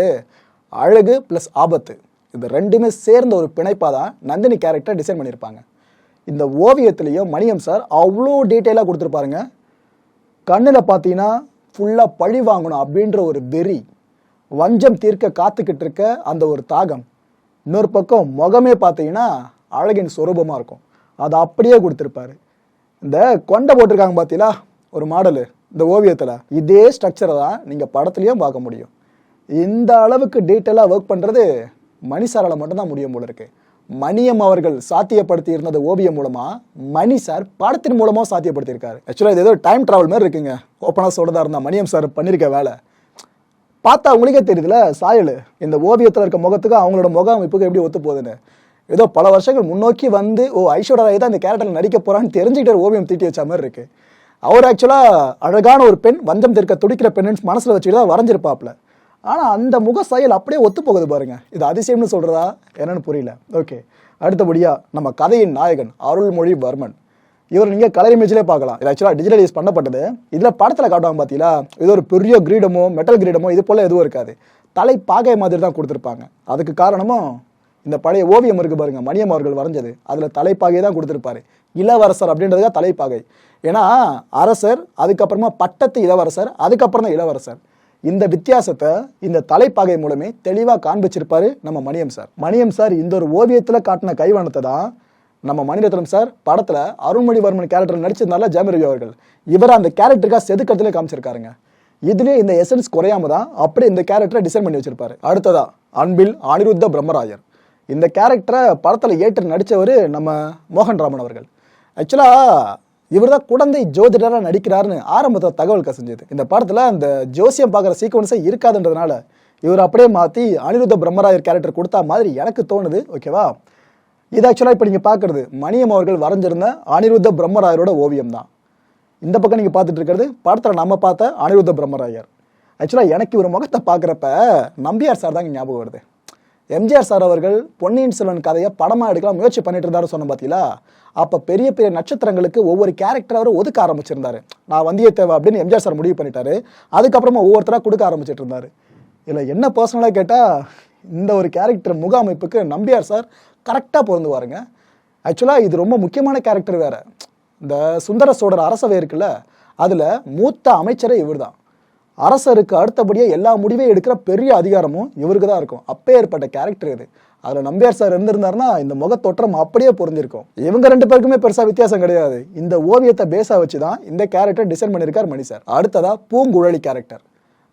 அழகு ப்ளஸ் ஆபத்து. இது ரெண்டுமே சேர்ந்த ஒரு பிணைப்பாக தான் நந்தினி கேரக்டர் டிசைன் பண்ணியிருப்பாங்க. இந்த ஓவியத்துலேயும் மணியம் சார் அவ்வளோ டீட்டெயிலாக கொடுத்துருப்பாருங்க கண்ணில் பார்த்தீங்கன்னா ஃபுல்லாக பழி வாங்கணும் அப்படின்ற ஒரு வெறி. வஞ்சம் தீர்க்க காத்துக்கிட்டு இருக்க அந்த ஒரு தாகம். இன்னொரு பக்கம் முகமே பார்த்தீங்கன்னா அழகின் சொரூபமாக இருக்கும். அதை அப்படியே கொடுத்துருப்பாரு. இந்த கொண்டை போட்டிருக்காங்க பார்த்தீங்களா ஒரு மாடலு இந்த ஓவியத்தில். இதே ஸ்ட்ரக்சரை தான் நீங்கள் படத்துலையும் பார்க்க முடியும். இந்த அளவுக்கு டீட்டெயிலாக ஒர்க் பண்ணுறது மணிசாரால் மட்டும்தான் முடியும் போல இருக்குது மணியம் அவர்கள் சாத்தியப்படுத்தி இருந்தது ஓவியம் மூலமா. மணி சார் படத்தின் மூலமா சாத்தியப்படுத்தியிருக்காரு. ஆக்சுவலாக இது ஏதோ டைம் டிராவல் மாதிரி இருக்குங்க. ஓப்பனாக சொல்கிறதா இருந்தால் மணியம் சார் பண்ணியிருக்க வேலை. பார்த்தா அவங்களுக்கே தெரியுதுல சாயல் இந்த ஓவியத்தில் இருக்க முகத்துக்கு அவங்களோட முக அமைப்புக்கு எப்படி ஒத்து போகுதுன்னு. ஏதோ பல வருஷங்கள் முன்னோக்கி வந்து ஓ ஐஸ்வர்யா ராய் தான் இந்த கேரக்டரில் நடிக்க போறான்னு தெரிஞ்சுக்கிட்டு ஒரு ஓவியம் தீட்டி வச்ச மாதிரி இருக்குது அவர் ஆக்சுவலாக அழகான ஒரு பெண் வஞ்சம் தீர்க்க துடிக்கிற பெண்ணுன்னு மனசில் வச்சுக்கிட்டு தான் வரைஞ்சிருப்பாப்ல ஆனால் அந்த முக செயல் அப்படியே ஒத்து போகுது பாருங்க. இது அதிசயம்னு சொல்கிறதா என்னன்னு புரியல. ஓகே அடுத்தபடியாக நம்ம கதையின் நாயகன் அருள்மொழி வர்மன் இவர் நீங்க கலர் இமேஜ்லேயே பார்க்கலாம். இது ஆக்சுவலாக டிஜிட்டலைஸ் பண்ணப்பட்டது. இதில் படத்தில் காட்டுவாங்க பார்த்தீங்களா இது ஒரு பெரிய கிரீடமோ மெட்டல் கிரீடமோ இது போல் எதுவும் இருக்காது. தலை பாகை மாதிரி தான் கொடுத்துருப்பாங்க. அதுக்கு காரணமும் இந்த பழைய ஓவியம் இருக்கு பாருங்க. மணியம் அவர்கள் வரைஞ்சது. அதில் தலைப்பாகை தான் கொடுத்துருப்பாரு. இளவரசர் அப்படின்றதுக்காக தலைப்பாகை ஏன்னா அரசர் அதுக்கப்புறமா பட்டத்து இளவரசர் அதுக்கப்புறம் தான் இளவரசர். இந்த வித்தியாசத்தை இந்த தலைப்பாகை மூலமே தெளிவாக காண்பிச்சிருப்பாரு நம்ம மணியம் சார். மணியம் சார் இந்த ஒரு ஓவியத்தில் காட்டின கைவனத்தை தான் நம்ம மணிரத்னம் சார் படத்துல அருண்மொழிவர்மன் கேரக்டர் நடிச்சிருந்தால ஜெயமரவி அவர்கள். இவர் அந்த கேரக்டருக்காக செதுக்கிறதுல காமிச்சிருக்காருங்க. இதுலயே இந்த எசன்ஸ் குறையாம தான் அப்படி இந்த கேரக்டரை டிசைன் பண்ணி வச்சிருப்பாரு. அடுத்ததா அன்பில் அனிருத்த பிரம்மராயர். இந்த கேரக்டரை படத்துல ஏற்று நடிச்சவர் நம்ம மோகன் ராமன் அவர்கள் ஆக்சுவலா இவர் தான் குழந்தை ஜோதிடராக நடிக்கிறாருன்னு ஆரம்பத்தில் தகவல் கசிஞ்சது. இந்த படத்தில் அந்த ஜோசியம் பார்க்குற சீக்வன்ஸே இருக்காதுன்றதுனால இவர் அப்படியே மாற்றி அனிருத்த பிரம்மராயர் கேரக்டர் கொடுத்தா மாதிரி எனக்கு தோணுது. ஓகேவா இது ஆக்சுவலாக இப்போ நீங்கள் பார்க்குறது மணியம் அவர்கள் வரைஞ்சிருந்த அனிருத்த பிரம்மராயரோட ஓவியம் தான் இந்த பக்கம் நீங்கள் பார்த்துட்டு இருக்கிறது படத்தில் நம்ம பார்த்த அனிருத்த பிரம்மராயர். ஆக்சுவலாக எனக்கு ஒரு முகத்தை பார்க்குறப்ப நம்பியார் சார் தாங்க ஞாபகம் வருது. எம்ஜிஆர் சார் அவர்கள் பொன்னியின் செல்வன் கதையை படமாக எடுக்கலாம் முயற்சி பண்ணிட்டு இருந்தாரு சொன்ன பார்த்தீங்களா அப்போ பெரிய பெரிய நட்சத்திரங்களுக்கு ஒவ்வொரு கேரக்டர் அவர் ஒதுக்க ஆரம்பிச்சிருந்தாரு. நான் வந்தியத்தேவ அப்படின்னு எம்ஜிஆர் சார் முடிவு பண்ணிட்டாரு. அதுக்கப்புறமா ஒவ்வொருத்தராக கொடுக்க ஆரம்பிச்சிட்டு இருந்தாரு இதில் என்ன பர்சனலாக கேட்டால் இந்த ஒரு கேரக்டர் முக அமைப்புக்கு நம்பியார் சார் கரெக்டாக பொருந்துவாருங்க. ஆக்சுவலாக இது ரொம்ப முக்கியமான கேரக்டர் வேறு. இந்த சுந்தர சோழர் அரசவை இருக்குல்ல அதில் மூத்த அமைச்சரே இவர்தான். அரசருக்கு அடுத்தபடியாக எல்லா முடிவையும் எடுக்கிற பெரிய அதிகாரமும் இவருக்கு தான் இருக்கும். அப்பே ஏற்பட்ட கேரக்டர் இது. அதில் நம்பியார் சார் இருந்திருந்தாருன்னா இந்த முகத்தோற்றம் அப்படியே பொருந்திருக்கும். இவங்க ரெண்டு பேருக்குமே பெருசாக வித்தியாசம் கிடையாது. இந்த ஓவியத்தை பேஸாக வச்சு தான் இந்த கேரக்டர் டிசைன் பண்ணியிருக்கார் மணி சார் அடுத்ததா பூங்குழலி கேரக்டர்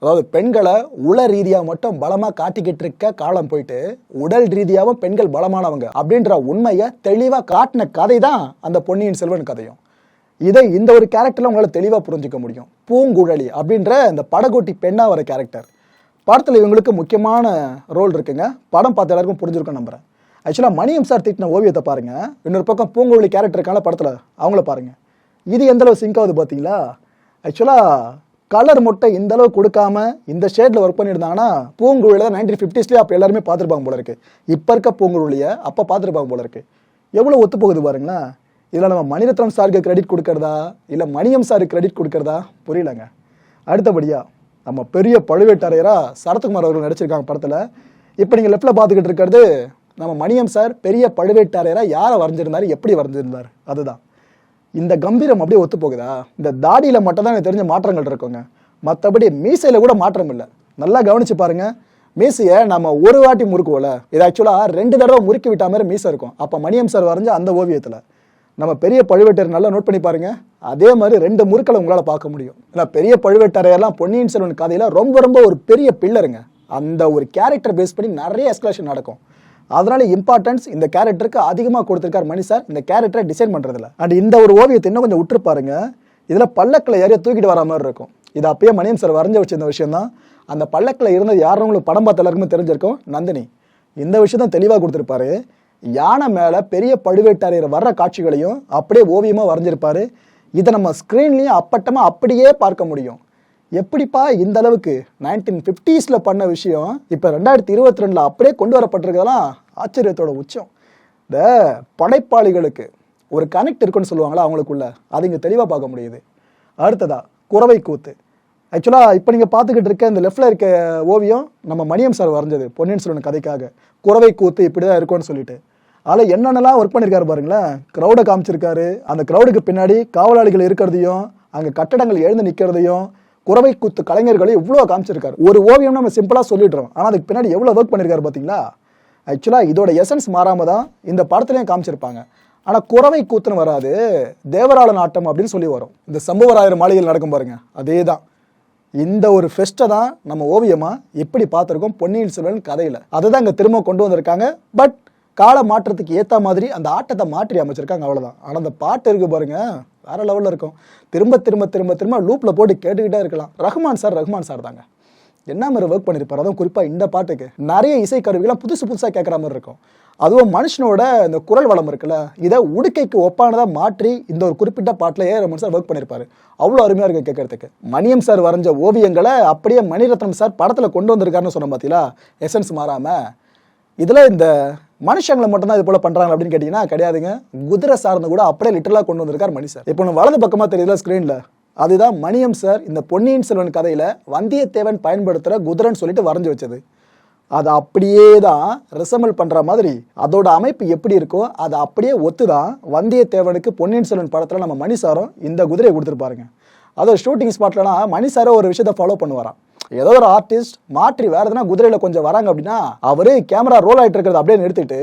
அதாவது பெண்களை உள ரீதியாக மட்டும் பலமாக காட்டிக்கிட்டு இருக்க காலம் போயிட்டு உடல் ரீதியாகவும் பெண்கள் பலமானவங்க அப்படின்ற உண்மையை தெளிவாக காட்டின கதை தான் அந்த பொன்னியின் செல்வன் கதையும். இதை இந்த ஒரு கேரக்டரில் உங்களால் தெளிவாக புரிஞ்சிக்க முடியும். பூங்குழலி அப்படின்ற இந்த படகோட்டி பெண்ணாக வர கேரக்டர் படத்தில் இவங்களுக்கு முக்கியமான ரோல் இருக்குங்க. படம் பார்த்த எல்லாருக்கும் புரிஞ்சிருக்கும் நம்புறேன். ஆக்சுவலாக மணியம் சார் தீட்டின ஓவியத்தை பாருங்கள் இன்னொரு பக்கம் பூங்குழலி கேரக்டருக்கான படத்தில் அவங்கள பாருங்கள் இது எந்தளவு சிங்க் ஆகுது பார்த்தீங்களா ஆக்சுவலாக கலர் முட்டை இந்த அளவு கொடுக்காம இந்த ஷேடில் ஒர்க் பண்ணியிருந்தாங்கன்னா பூங்குழலி தான் நைன்டீன் ஃபிஃப்டிஸ்லேயே அப்போ எல்லாருமே பார்த்துருப்பாங்க போல இருக்குது இப்போ இருக்க பூங்குழலியை அப்போ பார்த்துருப்பாங்க போல இருக்குது எவ்வளோ ஒத்து போகுது பாருங்களேன். இதில் நம்ம மணிரத்னம் சாருக்கு கிரெடிட் கொடுக்கறதா? இல்லை மணியம் சாருக்கு கிரெடிட் கொடுக்கறதா? புரியலங்க. அடுத்தபடியாக நம்ம பெரிய பழுவேட்டரையராக சரத்குமார் அவர்கள் நடிச்சிருக்காங்க படத்தில். இப்போ நீங்கள் லெஃப்டில் பார்த்துக்கிட்டு இருக்கிறது நம்ம மணியம் சார் பெரிய பழுவேட்டரையராக யாரை வரைஞ்சிருந்தாரு எப்படி வரைஞ்சிருந்தார்? அதுதான். இந்த கம்பீரம் அப்படியே ஒத்து போகுதா? இந்த தாடியில் மட்டும் தான் எனக்கு தெரிஞ்ச மாற்றங்கள் இருக்குங்க. மற்றபடி மீசையில் கூட மாற்றம் இல்லை. நல்லா கவனிச்சு பாருங்கள் மீசையை நம்ம ஒரு வாட்டி முறுக்குவோல இது ஆக்சுவலாக ரெண்டு தடவை முறுக்கி விட்ட மாதிரி மீசை இருக்கும். அப்போ மணியம் சார் வரைஞ்ச அந்த ஓவியத்தில். நம்ம பெரிய பழுவேட்டர் நல்லா நோட் பண்ணி பாருங்க. அதே மாதிரி ரெண்டு முறுக்களை உங்களால் பார்க்க முடியும். ஏன்னா பெரிய பழுவேட்டரையர்லாம் பொன்னியின் செல்வன் கதையில் ரொம்ப ரொம்ப ஒரு பெரிய பில்லருங்க அந்த ஒரு கேரக்டர் பேஸ் பண்ணி நிறைய எஸ்கலேஷன் நடக்கும். அதனால இம்பார்ட்டன்ஸ் இந்த கேரக்டருக்கு அதிகமாக கொடுத்துருக்கார் மணி சார் இந்த கேரக்டரை டிசைன் பண்ணுறதுல அண்ட் இந்த ஒரு ஓவியத்தை இன்னும் கொஞ்சம் விட்டு பாருங்க. இதில் பல்லக்கில் ஏறிய தூக்கிட்டு வர மாதிரி இருக்கும். இது அப்பயே மணியம் சார் வரைஞ்ச வச்சிருந்த விஷயம் தான் அந்த பல்லக்கில் இருந்தது யாரும் உங்களுக்கு படம் பார்த்த எல்லாருக்குமே தெரிஞ்சிருக்கும். நந்தினி. இந்த விஷயம் தான் தெளிவாக கொடுத்துருப்பாரு. யானை மேலே பெரிய பழுவேட்டரையர் வர்ற காட்சிகளையும் அப்படியே ஓவியமாக வரைஞ்சிருப்பாரு. இதை நம்ம ஸ்க்ரீன்லேயும் அப்பட்டமாக அப்படியே பார்க்க முடியும். எப்படிப்பா இந்த அளவுக்கு நைன்டீன் ஃபிஃப்டிஸில் பண்ண விஷயம் இப்போ ரெண்டாயிரத்தி இருபத்தி ரெண்டில் அப்படியே கொண்டு வரப்பட்டிருக்கதெல்லாம் ஆச்சரியத்தோட உச்சம். இந்த படைப்பாளிகளுக்கு ஒரு கனெக்ட் இருக்குன்னு சொல்லுவாங்களா அவங்களுக்குள்ள? அது இங்கே தெளிவாக பார்க்க முடியுது. அடுத்ததா குறவை கூத்து ஆக்சுவலாக இப்போ நீங்கள் பார்த்துக்கிட்டு இருக்க இந்த லெஃப்டில் இருக்க ஓவியம் நம்ம மணியம் சார் வரைஞ்சது பொன்னியின் செல்வன் கதைக்காக. குறவை கூத்து இப்படி தான் இருக்கும்னு சொல்லிட்டு. அதில் என்னென்னலாம் ஒர்க் பண்ணியிருக்காரு பாருங்களேன். க்ரௌடை காமிச்சிருக்காரு. அந்த க்ரௌடுக்கு பின்னாடி காவலாளிகள் இருக்கிறதையும் அங்கே கட்டடங்கள் எழுந்து நிற்கிறதையும் குறவை கூத்து கலைஞர்களை இவ்வளோ காமிச்சிருக்காரு. ஒரு ஓவியம் நம்ம சிம்பிளாக சொல்லிடுறோம். ஆனால் அதுக்கு பின்னாடி எவ்வளோ ஒர்க் பண்ணியிருக்காரு பார்த்தீங்களா ஆக்சுவலாக இதோட எசன்ஸ் மாறாமல் தான் இந்த படத்துலையும் காமிச்சிருப்பாங்க. ஆனால் குறவை கூத்துன்னு வராது தேவராள நாட்டம் அப்படின்னு சொல்லி வரும். இந்த சம்புவராயர் மாளிகையில் நடக்கும் பாருங்க. அதே தான் இந்த ஒரு ஃபெஸ்ட்டை தான் நம்ம ஓவியமாக எப்படி பார்த்துருக்கோம் பொன்னியின் செல்வன் கதையில். அதை தான் இங்கே திரும்ப கொண்டு வந்திருக்காங்க. பட் கால மாற்றத்துக்கு ஏற்ற மாதிரி அந்த ஆட்டத்தை மாற்றி அமைச்சிருக்காங்க அவ்வளோதான் ஆனால் அந்த பாட்டு இருக்கு பாருங்க. வேற லெவலில் இருக்கும். திரும்ப திரும்ப திரும்ப திரும்ப லூப்பில் போட்டு கேட்டுக்கிட்டே இருக்கலாம். ரஹ்மான் சார் ரஹ்மான் சார் தாங்க. என்ன மாதிரி ஒர்க் பண்ணியிருப்பார் அதுவும் குறிப்பாக இந்த பாட்டுக்கு. நிறைய இசை கருவிகள்லாம் புதுசு புதுசாக கேட்குற மாதிரி இருக்கும். அதுவும் மனுஷனோட இந்த குரல் வளம் இருக்குல்ல இதை உடுக்கைக்கு ஒப்பானதாக மாற்றி இந்த ஒரு குறிப்பிட்ட பாட்டில் ஏ ரமன் சார் ஒர்க் பண்ணியிருப்பாரு. அவ்வளோ அருமையாக இருக்குது கேட்கறதுக்கு. மணியம் சார் வரைஞ்ச ஓவியங்களை அப்படியே மணிரத்னம் சார் படத்தில் கொண்டு வந்திருக்காருன்னு சொன்ன பார்த்தீங்களா எசன்ஸ் மாறாமல் இதில் இந்த மனுஷங்களை மட்டும்தான் இது போல பண்றாங்க அப்படின்னு கேட்டிங்கன்னா கிடையாதுங்க. குதிரை சார்ந்து கூட அப்படியே லிட்டரலாக கொண்டு வந்திருக்கார் மணி சார். இப்போ நம்ம வலது பக்கமாக தெரியுதுல ஸ்க்ரீனில் அதுதான் மணியம் சார் இந்த பொன்னியின் செல்வன் கதையில் வந்தியத்தேவன் பயன்படுத்துகிற குதிரைன்னு சொல்லிட்டு வரைஞ்சி வச்சது. அதை அப்படியே தான் ரிசம்பிள் பண்ணுற மாதிரி அதோட அமைப்பு எப்படி இருக்கோ அதை அப்படியே ஒத்து தான் வந்தியத்தேவனுக்கு பொன்னியின் செல்வன் படத்தில் நம்ம மணி சாரும் இந்த குதிரையை கொடுத்துருப்பாருங்க அதோட ஷூட்டிங் ஸ்பாட்லனா மணி சாரோ ஒரு விஷயத்தை ஃபாலோ பண்ணுவாராம். ஏதோ ஒரு ஆர்டிஸ்ட் மாற்றி வேற எதுனா குதிரையில கொஞ்சம் வராங்க அப்படின்னா அவரு கேமரா ரோல் ஆயிட்டு இருக்கிறத அப்படியே நிறுத்திட்டு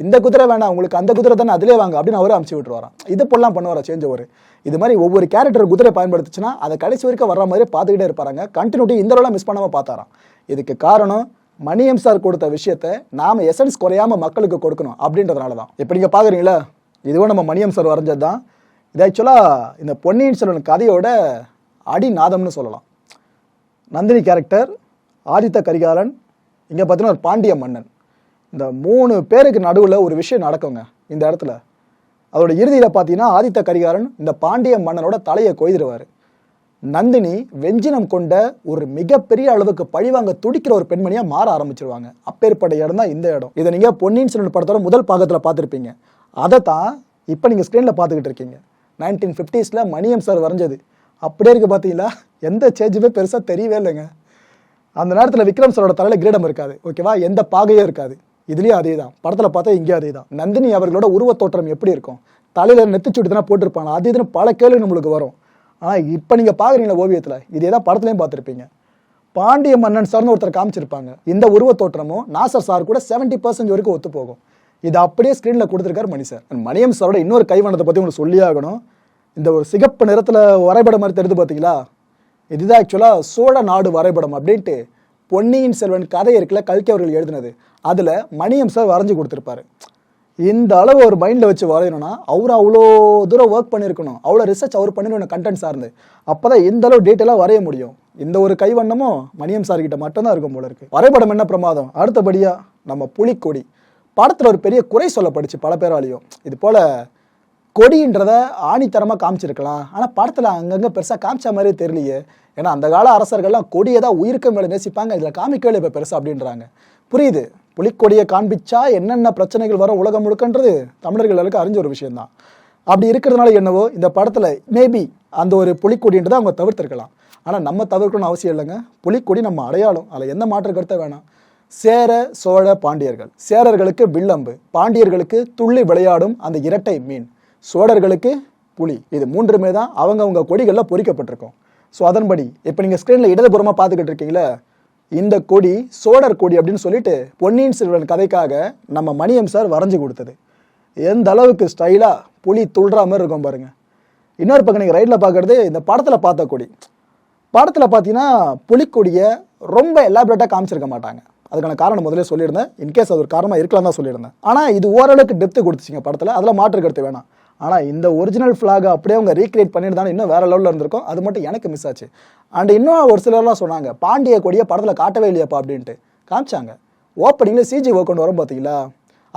இந்த குதிரை வேணாம் உங்களுக்கு அந்த குதிரை தானே அதிலே வாங்க அப்படின்னு அவரே அமுச்சு விட்டுருவாராம். இது போலாம் பண்ணுவாரா சேஞ்ச் ஒரு இது மாதிரி ஒவ்வொரு கேரக்டர் குதிரை பயன்படுத்துச்சுன்னா அதை கடைசி வரைக்கும் வர்ற மாதிரி பார்த்துக்கிட்டே இருப்பாங்க கண்டினியூட்டி இந்த ரோலாம் மிஸ் பண்ணாமல் பார்த்தாராம். இதுக்கு காரணம் மணியம் சார் கொடுத்த விஷயத்த நாம எசன்ஸ் குறையாம மக்களுக்கு கொடுக்கணும் அப்படின்றதுனால தான் இப்போ நீங்கள் பார்க்குறீங்களா இதுவும் நம்ம மணியம் சார் வரைஞ்சது தான் இது ஆக்சுவலாக இந்த பொன்னியின் செல்வன் கதையோட அடிநாதம்னு சொல்லலாம். நந்தினி கேரக்டர் ஆதித்த கரிகாலன் இங்கே பார்த்தீங்கன்னா ஒரு பாண்டிய மன்னன். இந்த மூணு பேருக்கு நடுவில் ஒரு விஷயம் நடக்குங்க இந்த இடத்துல. அதோட இறுதியில் பார்த்தீங்கன்னா ஆதித்த கரிகாலன் இந்த பாண்டிய மன்னனோட தலையை கொய்திருவார். நந்தினி வெஞ்சினம் கொண்ட ஒரு மிகப்பெரிய அளவுக்கு பழிவாங்க துடிக்கிற ஒரு பெண்மணியா மாற ஆரம்பிச்சிருவாங்க. அப்பேற்பட்ட இடம் தான் இந்த இடம். இதை நீங்க பொன்னியின் செல்வன் படத்தோட முதல் பாகத்தில் பார்த்துருப்பீங்க. அதை தான் இப்போ நீங்கள் ஸ்க்ரீனில் பார்த்துக்கிட்டு இருக்கீங்க. நைன்டீன் ஃபிஃப்டிஸில் மணியம் சார் வரைஞ்சது. அப்படியே இருக்குது பார்த்தீங்களா எந்த சேஞ்சுமே பெருசாக தெரியவே இல்லைங்க. அந்த நேரத்தில் விக்ரம் சாரோட தலையில் கிரீடம் இருக்காது. ஓகேவா எந்த பாகையும் இருக்காது. இதுலேயும் அதே தான் படத்தில் பார்த்தா இங்கேயும் அதே தான் நந்தினி அவர்களோட உருவத் தோற்றம் எப்படி இருக்கும்? தலையில் நெத்திச்சுட்டு தானே போட்டிருப்பாங்க. அது இதுன்னு பல கேள்வி நம்மளுக்கு வரும். ஆனால் இப்போ நீங்கள் பார்க்குறீங்களா ஓவியத்தில்? இதே தான் படத்துலையும் பார்த்துருப்பீங்க. பாண்டிய மன்னன் சார்னு ஒருத்தர் காமிச்சிருப்பாங்க. இந்த உருவத் தோற்றமும் நாசர் சார் கூட 70% பர்சன்ட் வரைக்கும் ஒத்து போகும். இது அப்படியே ஸ்க்ரீனில் கொடுத்துருக்காரு மணி சார். மணியம் சாரோட இன்னொரு கைவனத்தை பற்றி உங்களுக்கு சொல்லி ஆகணும். இந்த ஒரு சிகப்பு நிறத்தில் வரைபடம் மாதிரி தெரியுது பார்த்தீங்களா இதுதான் ஆக்சுவலாக சோழ நாடு வரைபடம் அப்படின்ட்டு பொன்னியின் செல்வன் கதை இருக்குல்ல கல்கி அவர்கள் எழுதினது. அதில் மணியம் சார் வரைஞ்சி கொடுத்துருப்பாரு. இந்த அளவு ஒரு மைண்டில் வச்சு வரையணும்னா அவர் அவ்வளோ தூரம் ஒர்க் பண்ணியிருக்கணும் அவ்வளோ ரிசர்ச் அவர் பண்ணிருக்கணும் கண்டென்ட் சார்ந்து. அப்போ தான் இந்த அளவு டீட்டெயிலாக வரைய முடியும். இந்த ஒரு கைவண்ணமும் மணியம் சார் கிட்ட மட்டும்தான் இருக்கும் போல இருக்கு. வரைபடம் என்ன பிரமாதம்? அடுத்தபடியாக நம்ம புலிக்கொடி. படத்தில் ஒரு பெரிய குறை சொல்லப்படுச்சு பல பேராலையும். இது போல் கொடின்றத ஆணித்தரமாக காமிச்சிருக்கலாம். ஆனால் படத்தில் அங்கங்கே பெருசாக காமிச்ச மாதிரியே தெரியலையே. ஏன்னா அந்த கால அரசர்கள்லாம் கொடியை தான் உயிருக்கு மேலே நேசிப்பாங்க. இதில் காமிக்கவே இப்போ பெருசாக அப்படின்றாங்க. புரியுது? புலிக்கொடியை காண்பிச்சா என்னென்ன பிரச்சனைகள் வரும் உலகம் முழுக்கன்றது தமிழர்கள் எல்லாருக்கும் அறிஞ்ச ஒரு விஷயம்தான். அப்படி இருக்கிறதுனால என்னவோ இந்த படத்தில் மேபி அந்த ஒரு புலிக்கொடின்றதை அவங்க தவிர்த்திருக்கலாம். ஆனால் நம்ம தவிர்க்கணும்னு அவசியம் இல்லைங்க. புலிக்கொடி நம்ம அடையாளம். அதில் எந்த மாற்று கருத்தை வேணாம். சேர சோழ பாண்டியர்கள். சேரர்களுக்கு வில்லம்பு பாண்டியர்களுக்கு துள்ளி விளையாடும் அந்த இரட்டை மீன். சோழர்களுக்கு புலி. இது மூன்றுமே தான் அவங்கவுங்க கொடிகளில் பொறிக்கப்பட்டிருக்கும். ஸோ அதன்படி இப்போ நீங்கள் ஸ்க்ரீனில் இடதுபுறமாக பார்த்துக்கிட்டு இருக்கீங்களே இந்த கொடி சோழர் கொடி அப்படின்னு சொல்லிட்டு பொன்னியின் செல்வன் கதைக்காக நம்ம மணியம் சார் வரைஞ்சி கொடுத்தது. எந்த அளவுக்கு ஸ்டைலாக புலி துள்ளுற மாதிரி இருக்கும் பாருங்கள் இன்னொரு பக்கம் நீங்கள் ரைட்டில் பார்க்குறது இந்த படத்தில் பார்த்த கொடி. படத்தில் பார்த்தீங்கன்னா புலிக்கொடியை ரொம்ப எலாபரேட்டாக காமிச்சிருக்க மாட்டாங்க. அதுக்கான காரணம் முதலே சொல்லியிருந்தேன். இன்கேஸ் அது ஒரு காரணமாக இருக்கலாம் தான் சொல்லியிருந்தேன். ஆனால் இது ஓரளவுக்கு டெப்த்து கொடுத்துச்சிங்க படத்தில். அதில் மாற்று கருத்து வேணாம். ஆனால் இந்த ஒரிஜினல் ஃப்ளாகை அப்படியே அவங்க ரீக்ரியேட் பண்ணியிருந்தாலும் இன்னும் வேறு லெவலில் இருந்திருக்கும். அது மட்டும் எனக்கு மிஸ் ஆச்சு. அண்ட் இன்னும் ஒரு சிலர்லாம் சொன்னாங்க பாண்டிய கொடியை படத்தில் காட்டவே இல்லையாப்பா அப்படின்ட்டு. காமிச்சாங்க. ஓப்பனிங்கில் சிஜி ஒர்க் கொண்டு வரும் பார்த்தீங்களா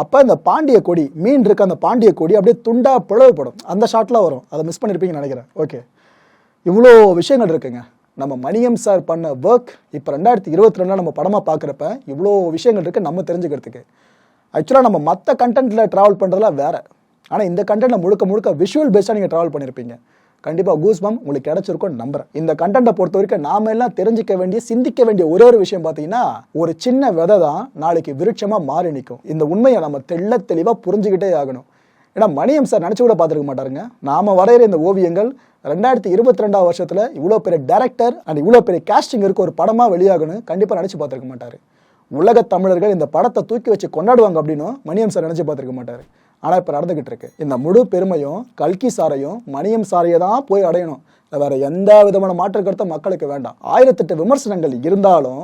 அப்போ இந்த பாண்டிய கொடி மீன் இருக்க அந்த பாண்டிய கொடி அப்படியே துண்டா பிளவுப்படும் அந்த ஷாட்லாம் வரும். அதை மிஸ் பண்ணியிருப்பீங்கன்னு நினைக்கிறேன். ஓகே இவ்வளோ விஷயங்கள் இருக்குங்க. நம்ம மணியம் சார் பண்ண ஒர்க் இப்போ ரெண்டாயிரத்தி இருபத்தி ரெண்டில் நம்ம படமாக பார்க்குறப்ப இவ்வளோ விஷயங்கள் இருக்குது நம்ம தெரிஞ்சுக்கிறதுக்கு. ஆக்சுவலாக நம்ம மற்ற கண்டென்ட்டில் ட்ராவல் பண்ணுறதுலாம் வேறு. ஆனால் இந்த கண்டென்ட்டில் முழுக்க முழுக்க விஷுவல் பேஸ்டாக நீங்கள் ட்ராவல் பண்ணியிருப்பீங்க கண்டிப்பாக கூஸ் பம் உங்களுக்கு கிடச்சிருக்கும் நம்புறேன். இந்த கண்டென்ட்டை பொறுத்த வரைக்கும் நாம எல்லாம் தெரிஞ்சிக்க வேண்டிய சிந்திக்க வேண்டிய ஒரே ஒரு விஷயம் பார்த்தீங்கன்னா ஒரு சின்ன விதை தான் நாளைக்கு விருட்சமாக மாறி நிற்கும் இந்த உண்மையை நம்ம தெள்ள தெளிவாக புரிஞ்சுக்கிட்டே ஆகணும். ஏன்னா மணியம் சார் நினச்சி கூட பார்த்துருக்க மாட்டாருங்க. நாம வரைகிற இந்த ஓவியங்கள் ரெண்டாயிரத்தி இருபத்தி ரெண்டாம் வருஷத்தில் இவ்வளோ பெரிய டேரக்டர் அண்ட் இவ்வளோ பெரிய கேஸ்டிங் இருக்க ஒரு படமாக வெளியாகணும். கண்டிப்பாக நினச்சி பார்த்துருக்க மாட்டார். உலக தமிழர்கள் இந்த படத்தை தூக்கி வச்சு கொண்டாடுவாங்க அப்படின்னும் மணியம் சார் நினச்சி பார்த்துருக்க மாட்டார். ஆனால் இப்போ நடந்துகிட்டு இருக்கு. இந்த முழு பெருமையும் கல்கி சாரையும் மணியம் சாரையை தான் போய் அடையணும். வேற எந்த விதமான மாற்று கருத்தும் மக்களுக்கு வேண்டாம். ஆயிரத்தெட்டு விமர்சனங்கள் இருந்தாலும்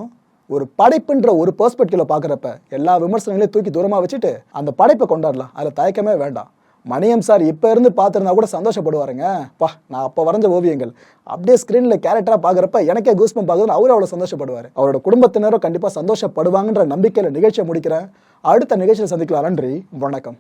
ஒரு படைப்புன்ற ஒரு பெர்ஸ்பெக்டிவ்ல பார்க்குறப்ப எல்லா விமர்சனங்களையும் தூக்கி தூரமாக வச்சுட்டு அந்த படைப்பை கொண்டாடலாம். அதில் தயக்கமே வேண்டாம். மணியம் சார் இப்போ இருந்து பார்த்துருந்தா கூட சந்தோஷப்படுவாருங்க. பா நான் அப்போ வரைஞ்ச ஓவியங்கள். அப்படியே ஸ்க்ரீனில் கேரக்டராக பார்க்குறப்ப எனக்கே கூஸ்பம் பார்க்குதுன்னு அவரும் அவ்வளோ சந்தோஷப்படுவார். அவரோட குடும்பத்தினரும் கண்டிப்பாக சந்தோஷப்படுவாங்கன்ற நம்பிக்கையில் நிகழ்ச்சியை முடிக்கிறேன். அடுத்த நிகழ்ச்சியில் சந்திக்கலாம். நன்றி. வணக்கம்.